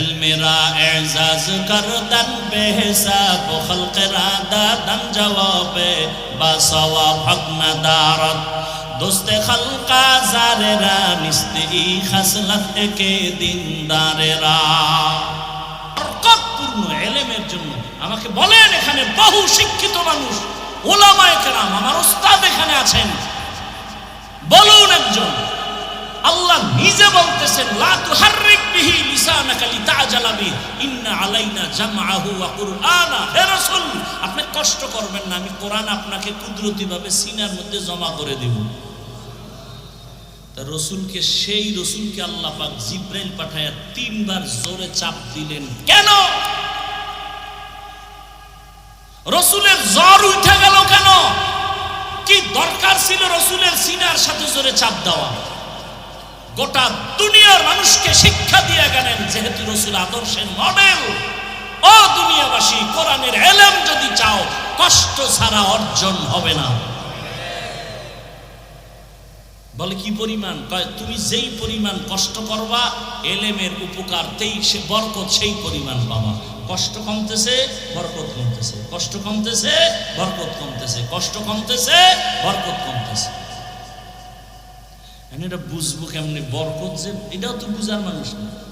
علم را اعزاز کردن به حساب و خلق را دادن جواب با ثواب حق ندارد دوست خلق زار را نیست ای خصلت که دیندار را বরকতপূর্ণ এলেমের জন্য আমাকে বলেন এখানে বহু শিক্ষিত মানুষ ওলামায় কেরাম, আমার ওস্তাদ এখানে আছেন। বলুন একজন, আল্লাহ নিজে বলতেছেন, লা তুহাররিক বিহি লিসান বিহি ইন্না আলাইনা জামআহু ওয়া কুরআনা। হে রাসূল, আপনি কষ্ট করবেন না, আমি কোরআন আপনাকে কুদরতিভাবে সিনার মধ্যে জমা করে দেব। তা রসুলকে, সেই রসুলকে আল্লাহ পাক জিব্রাইল পাঠায়া তিনবার জোরে চাপ দিলেন। কেন? রসুলের জ্বর উঠে গেল কেন? কি দরকার ছিল রসুলের সিনার সাথে জোরে চাপ দেওয়া? গোটা দুনিয়ার মানুষকে শিক্ষা দিয়ে গেলেন রসুল আদর্শের মডেল ও দুনিয়াবাসী, কোরআনের এলেম যদি চাও, কষ্ট ছাড়া অর্জন হবে না। বলে কি পরিমাণ? তুমি যেই পরিমাণ কষ্ট করবা, এলেমের উপকার, তেই সে বরকত, সেই পরিমাণ পাবা। কষ্ট কমতেছে, বরকত কমতেছে। কষ্ট কমতেছে, বরকত কমতেছে। কষ্ট কমতেছে, বরকত কমতেছে। এটা বুঝব কেমনি? বরকত যে, এটাও তো বুঝার মানুষ না।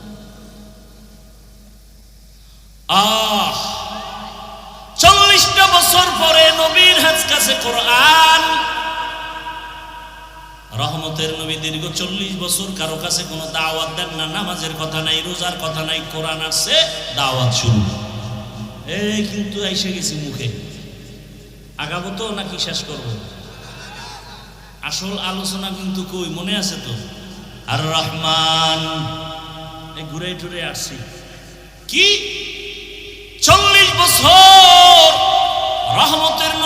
আহ। চল্লিশটা বছর পরে নবীর হাজ কাছে কোরআন। রহমতের নবী দীর্ঘ চল্লিশ বছর কারও কাছে কোনো দাওয়াত দেন না, নামাজের কথা নাই, রোজার কথা নাই, কোরআন আসছে দাওয়াত শুরু এই কিন্তু এসে গেছি মুখে। আগাবো তো নাকি শেষ করব? আসল আলোচনা কিন্তু কই, মনে আছে তো? আর রহমান এই ঘুরে টুরে আসছি। কি?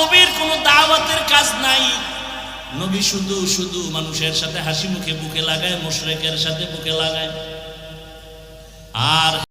নবীর কোনো দাওয়াতের কাজ নাই। নবী শুধু শুধু মানুষের সাথে হাসি মুখে বুকে লাগায়, মুশরেকের সাথে বুকে লাগায়। আর